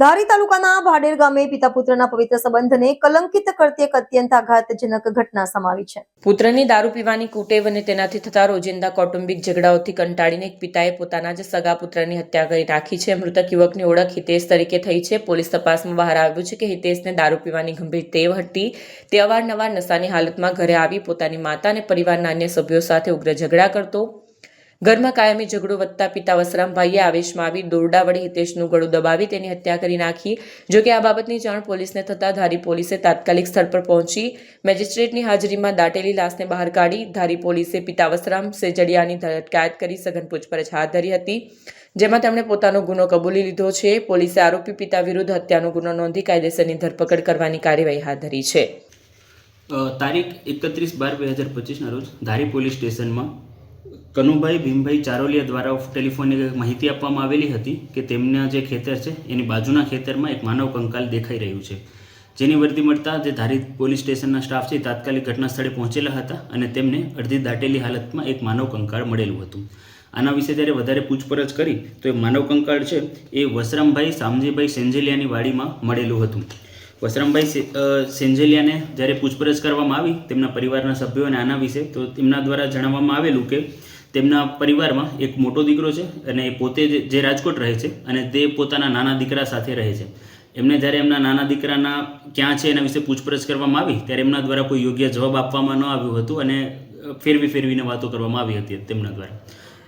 ધારી તાલુકાના ભાડેર ગામે પિતા પુત્રના પવિત્ર સંબંધને કલંકિત કરતી એક અત્યંત આઘાતજનક ઘટના સમાવી છે. પુત્રની દારૂ પીવાની કુટેવ અને તેનાથી થતા રોજિંદા કૌટુંબિક ઝઘડાઓથી કંટાળીને એક પિતાએ પોતાના જ સગા પુત્રની હત્યા કરી નાખી છે. મૃતક યુવકની ઓળખ હિતેશ તરીકે થઈ છે. પોલીસ તપાસમાં બહાર આવ્યું છે કે હિતેશને દારૂ પીવાની ગંભીર ટેવ હતી. તે અવારનવાર નશાની હાલતમાં ઘરે આવી પોતાની માતા અને પરિવારના અન્ય સભ્યો સાથે ઉગ્ર ઝઘડા કરતો ઘરમાં કાયમી ઝઘડો વધતા પિતા વસરામભાઈએ આવેશમાં આવી દોરડા વડે હિતેશનું ગળું દબાવી તેની હત્યા કરી નાખી. જોકે આ બાબતની જાણ પોલીસને થતાં ધારી પોલીસે તાત્કાલિક સ્થળ પર પહોંચી મેજિસ્ટ્રેટની હાજરીમાં દાટેલી લાશને બહાર કાઢી ધારી પોલીસે પિતા વસરામ સેજડિયાની અટકાયત કરી સઘન પૂછપરછ હાથ ધરી હતી. જેમાં તેમણે પોતાનો ગુનો કબૂલી લીધો છે. પોલીસે આરોપી પિતા વિરુદ્ધ હત્યાનો ગુનો નોંધી કાયદેસરની ધરપકડ કરવાની કાર્યવાહી હાથ ધરી છે. તારીખ એકત્રીસ બાર બે હજાર પચીસના રોજ ધારી પોલીસ સ્ટેશનમાં કનુભાઈ ભીમભાઈ ચારોલિયા દ્વારા ટેલિફોનિક એક માહિતી આપવામાં આવેલી હતી કે તેમના જે ખેતર છે, એની બાજુના ખેતરમાં એક માનવ કંકાલ દેખાઈ રહ્યું છે. જેની વર્દી મળતા જે ધારી પોલીસ સ્ટેશનના સ્ટાફ છે તાત્કાલિક ઘટના સ્થળે પહોંચેલા હતા અને તેમને અડધી દાટેલી હાલતમાં એક માનવ કંકાળ મળેલું હતું. આના વિશે જ્યારે વધારે પૂછપરછ કરી, તો એ માનવ કંકાળ છે, એ વસરામભાઈ સામજીભાઈ સેન્જેલિયાની વાડીમાં મળેલું હતું. વસરામભાઈ સેન્જેલિયાને જ્યારે પૂછપરછ કરવામાં આવી, તેમના પરિવારના સભ્યોને આના વિશે, તો તેમના દ્વારા જણાવવામાં આવેલું કે તેમના પરિવારમાં એક મોટો દીકરો છે અને એ પોતે જે- રાજકોટ રહે છે અને તે પોતાના નાના દીકરા સાથે રહે છે. એમને જ્યારે એમના નાના દીકરાના ક્યાં છે એના વિશે પૂછપરછ કરવામાં આવી, ત્યારે એમના દ્વારા કોઈ યોગ્ય જવાબ આપવામાં ન આવ્યું હતું અને ફેરવી ફેરવીને વાતો કરવામાં આવી હતી તેમના દ્વારા.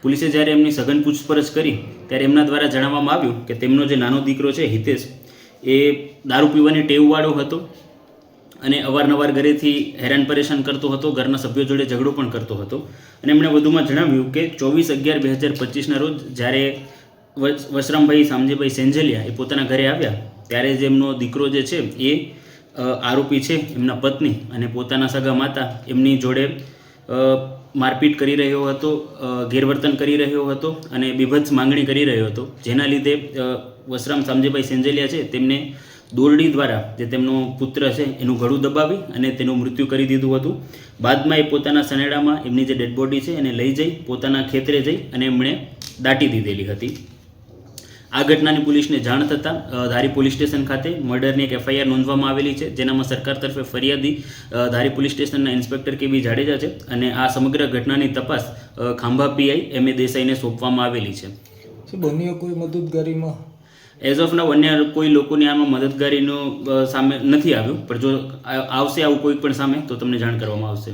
પોલીસે જ્યારે એમની સઘન પૂછપરછ કરી, ત્યારે એમના દ્વારા જણાવવામાં આવ્યું કે તેમનો જે નાનો દીકરો છે હિતેશ, એ દારૂ પીવાની ટેવવાળો હતો. અને અવારનવાર ઘરેથી હેરાન પરેશાન કરતો હતો, ઘરના સભ્યો જોડે ઝઘડો પણ કરતો હતો. અને એમણે વધુમાં જણાવ્યું કે ચોવીસ અગિયાર બે હજાર પચીસના રોજ જ્યારે વશરામભાઈ સામજીભાઈ સેંજલિયા એ પોતાના ઘરે આવ્યા, ત્યારે જ એમનો દીકરો જે છે એ આરોપી છે એમના પત્ની અને પોતાના સગા માતા એમની જોડે મારપીટ કરી રહ્યો હતો ગેરવર્તન કરી રહ્યો હતો અને બીભત્સ માંગણી કરી રહ્યો હતો. જેના લીધે વસરામ સામજીભાઈ સેન્જલિયા છે, તેમને દોરડી દ્વારા જે તેમનો પુત્ર છે, એનું ગળું દબાવી અને તેનું મૃત્યુ કરી દીધું હતું. બાદમાં એ પોતાના સનેડામાં એમની જે ડેડ બોડી છે, એને લઈ જઈ, પોતાના ખેતરે જઈ અને એમણે દાટી દીધેલી હતી. આ ઘટનાની પોલીસને જાણ થતાં ધારી પોલીસ સ્ટેશન ખાતે મર્ડરની એક એફઆઈઆર નોંધવામાં આવેલી છે જેનામાં સરકાર તરફે ફરિયાદી ધારી પોલીસ સ્ટેશનના ઇન્સ્પેક્ટર કે બી જાડેજા છે અને આ સમગ્ર ઘટનાની તપાસ ખાંભા પીઆઈ એમ. એ. દેસાઈને સોંપવામાં આવેલી છે. બન્યો કોઈ મદદગારીમાં? એઝ ઓફ નાવ અન્ય કોઈ લોકોની આમાં મદદગારીનો સામે નથી આવ્યું પણ જો આવશે આવું કોઈ પણ સામે તો તમને જાણ કરવામાં આવશે.